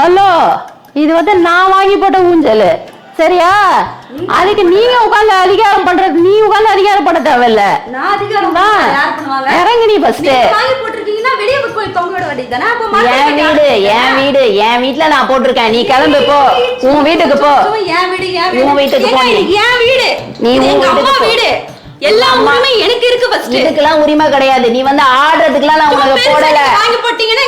Hello இது வந்து நான் வாங்கி போட்ட ஊஞ்சல். சரியா? அதுக்கு நீங்க உட்கார்ந்து அதிகாரம் பண்றது நீ உட்கார்ந்து அதிகாரம் பண்ண தேவையில்ல. நான் அதிகாரம் இறங்கு நீ ஃபர்ஸ்ட் என் வீடு என் வீடு என் வீட்ல நான் போட்டிருக்கேன். நீ கிளம்பு போ. உன் வீட்டுக்கு போ. உன் வீட்டுக்கு போ என் வீடு. நீ உன் வீட்டுக்கு. வீடு. எல்லா. உரிமை எனக்கு இருக்கு ஃபர்ஸ்ட் இதுக்கெல்லாம் உரிமை கிடையாது. நீ வந்து ஆடுறதுக்குலாம் நான் உனக்கு போடல. வாங்கி போட்டீங்கன்னா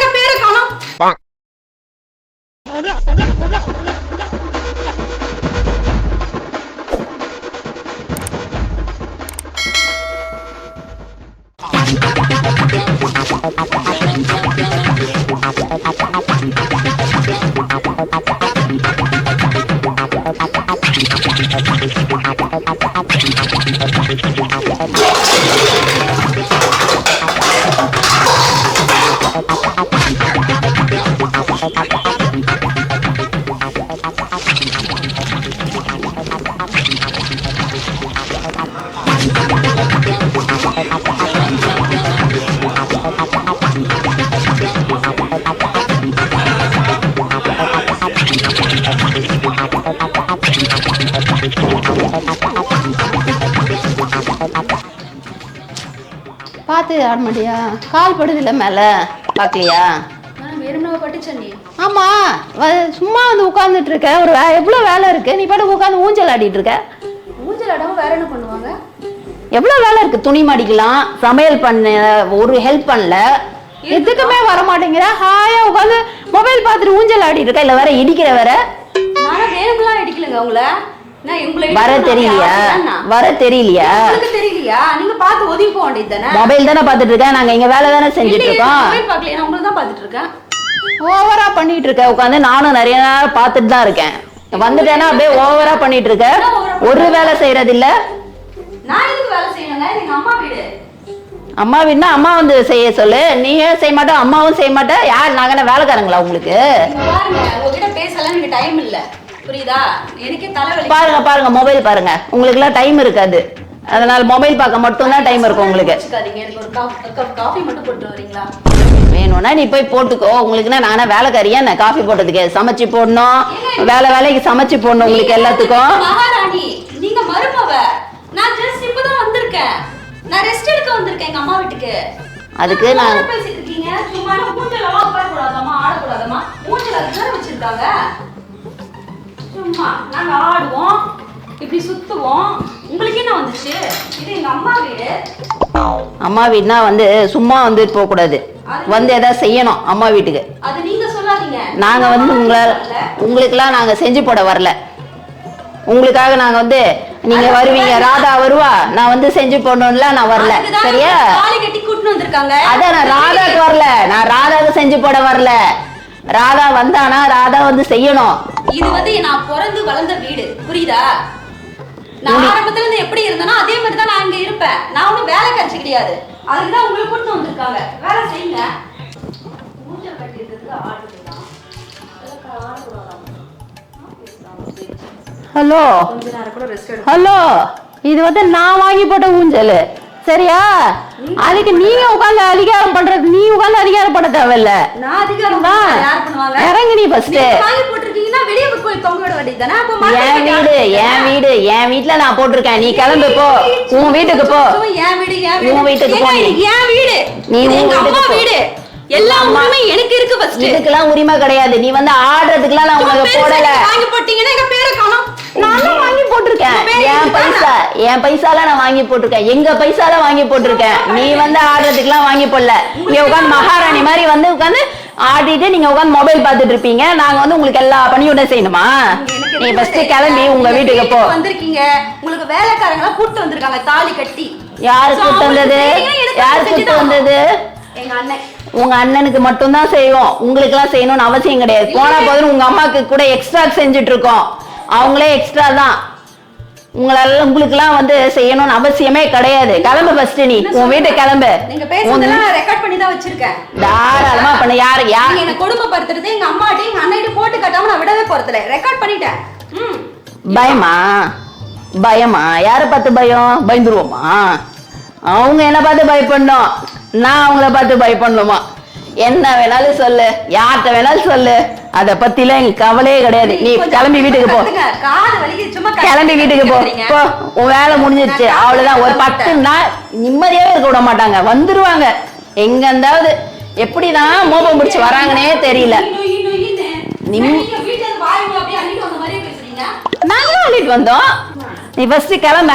Thank. பார்த்து ஆட மாட்டியா கால் படுது இல்ல மேல நீ ஆமா சும்மா வந்து உட்கார்ந்துட்டு இருக்க. ஒரு எவ்வளவு வேலை இருக்கு? நீ பாட்டு உட்கார்ந்து ஊஞ்சல் ஆடிட்டு இருக்க. ஊஞ்சல் ஆடாம வேற என்ன பண்ணுவாங்க? எவ்வளவு வேலை இருக்கு? துணி மடிக்கலாம் சமையல் பண்ண ஒரு ஹெல்ப் பண்ணல. எதுக்குமே வர மாட்டேங்கிற. ஹாயா உட்காந்து மொபைல் பார்த்துட்டு ஊஞ்சல் ஆடிட்டு இருக்க. இல்ல வேற இடிக்கிற வேற. நானும் வேணும்லாம் நான் உங்களை. வர தெரியலையா? வர தெரியலையா? உங்களுக்கு தெரியலையா? நீங்க பார்த்து ஒதுங்கி போக வேண்டியது தானே மொபைல் தானே பார்த்துட்டு இருக்கேன். நாங்க இங்க வேலை தானே செஞ்சுட்டு இருக்கோம். மொபைல் பார்க்கலையா. நான் உங்களை தான் பார்த்துட்டு இருக்கேன். ஓவரா பண்ணிட்டு இருக்க உட்காந்து நானும் நிறைய நேரம் பார்த்துட்டு தான் இருக்கேன். வந்துட்டேன்னா அப்படியே ஓவரா பண்ணிட்டு இருக்க. ஒரு வேலை செய்யறது இல்ல நான் எதுக்கு வேலை செய்யணுங்க? இது எங்க அம்மா வீடு. அம்மா வீடுனா அம்மா வந்து செய்ய சொல்லு. நீயே செய்ய மாட்டே? அம்மாவும் செய்ய மாட்டே. யார்? நாங்க வேலைக்காரங்களா உங்களுக்கு? இங்க பாருங்க. உங்ககிட்ட பேசலாம். எனக்கு டைம் இல்ல. புரியுதா? எனக்கே தலைவலி. பாருங்க பாருங்க மொபைல் பாருங்க. உங்களுக்கு எல்லாம் டைம் இருக்காது. அதனால மொபைல் பார்க்க மட்டும் தான் டைம் இருக்கும் உங்களுக்கு. எனக்கு ஒரு காஃபி மட்டும் போட்டு வரீங்களா வேணும்னா நீ போய் போட்டுக்கோ. உங்களுக்குன்னா நானே வேலைக்காரியா? நான் காஃபி போட்டதுக்கு சமைச்சு போடணும். வேலை வேலைக்கு சமைச்சு போடணும் உங்களுக்கு எல்லாத்துக்கும். மகாராணி. நீங்க மருமவ. நான் ஜஸ்ட் இப்பதான் வந்திருக்கேன். நான் ரெஸ்ட் எடுக்க வந்திருக்கேன் எங்க அம்மா வீட்டுக்கு. அதுக்கு நான் பேசிட்டு இருக்கீங்க. சும்மா மூஞ்சல் எல்லாம் உட்கார கூடாதாமா ஆடக்கூடாதாமா மூஞ்சல் வச்சிருக்காங்க. சும்மா. நாங்க ஆடுவோம். இப்படி சுத்துவோம். உங்களுக்கு என்ன வந்துச்சு? இது எங்க அம்மா வீடு. அம்மா வீடுனா வந்து சும்மா வந்து போக கூடாது வந்து ஏதாவது செய்யணும் அம்மா வீட்டுக்கு. அது நீங்க சொல்லாதீங்க. நாங்க வந்து உங்களை உங்களுக்கெல்லாம் நாங்க செஞ்சு போட வரல. உங்களுக்காக நாங்க வந்து நீங்க வருவீங்க. ராதா வருவா. நான் வந்து செஞ்சு போடணும்ல நான் வரல. சரியா? அதான் நான் ராதாக்கு வரல. நான் ராதாவுக்கு செஞ்சு போட வரல. ராதா வந்தானா? ராதா வந்து செய்யணும். இது வந்து நான் பிறந்து வளர்ந்த வீடு. புரியுதா? நான் ஆரம்பத்துல இருந்து எப்படி இருந்தேனோ அதே மாதிரி தான் நான் இங்க இருப்பேன். நான் ஒண்ணும் வேலை கழிச்சு கிடையாது. அதுக்கு தான் உங்களுக்கு கூட்டு வந்திருக்காங்க. வேலை செய்யுங்க. மூஞ்சல் கட்டி இருக்கிறதுக்கு ஆடுறதுதான் அதெல்லாம் ஆடக்கூடாதாம். Hello hello. இது வந்து நான் வாங்கி போட்ட ஊஞ்சல். சரியா? அதுக்கு நீங்க உட்கார்ந்து அதிகாரம் பண்றது நீ உட்கார்ந்து அதிகாரம் பண்ண தேவையில்ல. இறங்கு நீ ஃபர்ஸ்ட் என் வீடு என் வீடு என் வீட்ல நான் போட்டிருக்கேன். நீ கிளம்பு போ. உன் வீட்டுக்கு போ. உன் வீடு வீட்டுக்கு போ என் வீடு? நீ உன் வீட்டுக்கு. வீடு. எல்லா. உரிமை எனக்கு இருக்கு ஃபர்ஸ்ட் இதுக்கெல்லாம் உரிமை கிடையாது. நீ வந்து ஆடுறதுக்குலாம் நான் உனக்கு போடல. வாங்கி போட்டீங்கன்னா எங்க பேரை காணோம். போட்டிருக்கேன். என்? பைசா என் பைசால நான் வாங்கி போட்டிருக்கேன். எங்க பைசால வாங்கி போட்டிருக்கேன். நீ வந்து ஆடுறதுக்குலாம் வாங்கி போடல. இங்க உட்காந்து மகாராணி மாதிரி வந்து உட்காந்து ஆடிட்டு நீங்க உட்காந்து மொபைல் பார்த்துட்டு இருப்பீங்க. நாங்க வந்து உங்களுக்கு எல்லா பணியோட செய்யணுமா? நீ ஃபர்ஸ்ட். கிளம்பி உங்க வீட்டுக்கு போ. வந்திருக்கீங்க. உங்களுக்கு வேலைக்காரங்க எல்லாம் கூட்டு வந்திருக்காங்க. தாலி கட்டி. யாரு கூட்டு வந்தது? யாரு கூட்டு தான் வந்தது? எங்க அண்ணன். உங்க அண்ணனுக்கு மட்டும்தான் செய்வோம். உங்களுக்கு எல்லாம் செய்யணும்னு அவசியம் கிடையாது. போனா போதும் உங்க அம்மாக்கு கூட எக்ஸ்ட்ரா செஞ்சுட்டு இருக்கோம். அவங்களே எக்ஸ்ட்ரா தான். உங்களால உங்களுக்குலாம் வந்து செய்யணும்னு அவசியமே கிடையாது. கிளம்பு ஃபர்ஸ்ட் நீ. உன் வீட்டுக்கு கிளம்பு. நீங்க நான் ரெக்கார்ட் பண்ணி தான் வச்சிருக்கேன். தாராளமா பண்ண. யாரு யார் என்ன கொடுமைப்படுத்துறது எங்க அம்மாட்டி எங்க அண்ணன் போட்டு கட்டாம நான் விடவே போறதில்ல. ரெக்கார்ட் பண்ணிட்டேன். பயமா? பயமா? யாரை பார்த்து பயம்? பயந்துருவோமா? அவங்க என்ன பார்த்து பயப்படணும். நான் அவங்கள பார்த்து பயப்படணுமா? என்ன வேணாலும் சொல்லு. யார்கிட்ட வேணாலும் சொல்லு. அத பத்திலாம் எங்களுக்கு கவலையே கிடையாது. நீ கிளம்பி வீட்டுக்கு போ. கிளம்பி வீட்டுக்கு போ. போ. உன் வேலை முடிஞ்சிருச்சு. அவ்வளவுதான். ஒரு பத்து நாள் நிம்மதியாவே இருக்க விட மாட்டாங்க. வந்துருவாங்க. எங்க இருந்தாவது எப்படிதான் மோபம் பிடிச்சு வராங்கன்னே தெரியல. நாங்களும் அள்ளிட்டு வந்தோம். நீ ஃபர்ஸ்ட் கிளம்ப.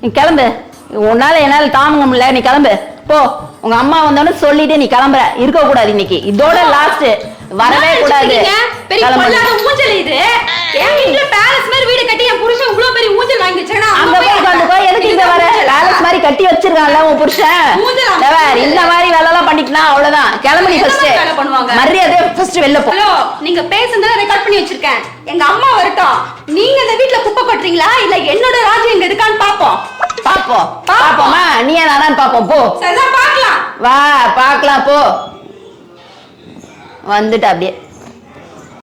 நீ கிளம்பு. உன்னால என்னால தாங்க முடியல. நீ கிளம்பு. போ. உங்க அம்மா வந்தோன்னு சொல்லிட்டு நீ கிளம்புற. இருக்க கூடாது இன்னைக்கு. இதோட லாஸ்ட் வரவே கூடாது? பெரிய. பொல்லாத ஊஞ்சல் இது. என் வீட்டுல பேலஸ் மாதிரி வீடு கட்டி என் புருஷன் இவ்வளவு பெரிய ஊஞ்சல் வாங்கி வச்சிருக்கா அங்க போய் உட்காந்துக்கோ எதுக்கு இங்க வர? பேலஸ் மாதிரி கட்டி வச்சிருக்கான்ல உன் புருஷன். தவிர. இந்த மாதிரி வேலை எல்லாம் பண்ணிட்டுனா அவ்வளவுதான். கிளம்பு நீ ஃபர்ஸ்ட்? மரியாதை ஃபர்ஸ்ட் வெளில போ. ஹலோ நீங்க பேசுனத ரெக்கார்ட் பண்ணி வச்சிருக்கேன். எங்க அம்மா வரட்டும் நீங்க இந்த வீட்ல குப்பை கொட்டுறீங்களா? இல்ல என்னோட ராஜ்யம் இங்க இருக்கான்னு பாப்போம். பாப்போம். பாப்போமா. நீ நானான்னு பாப்போம். போ. சரிதான் பாக்கலாம் வா பார்க்கலாம் போ. வந்துட்டு அப்படியே.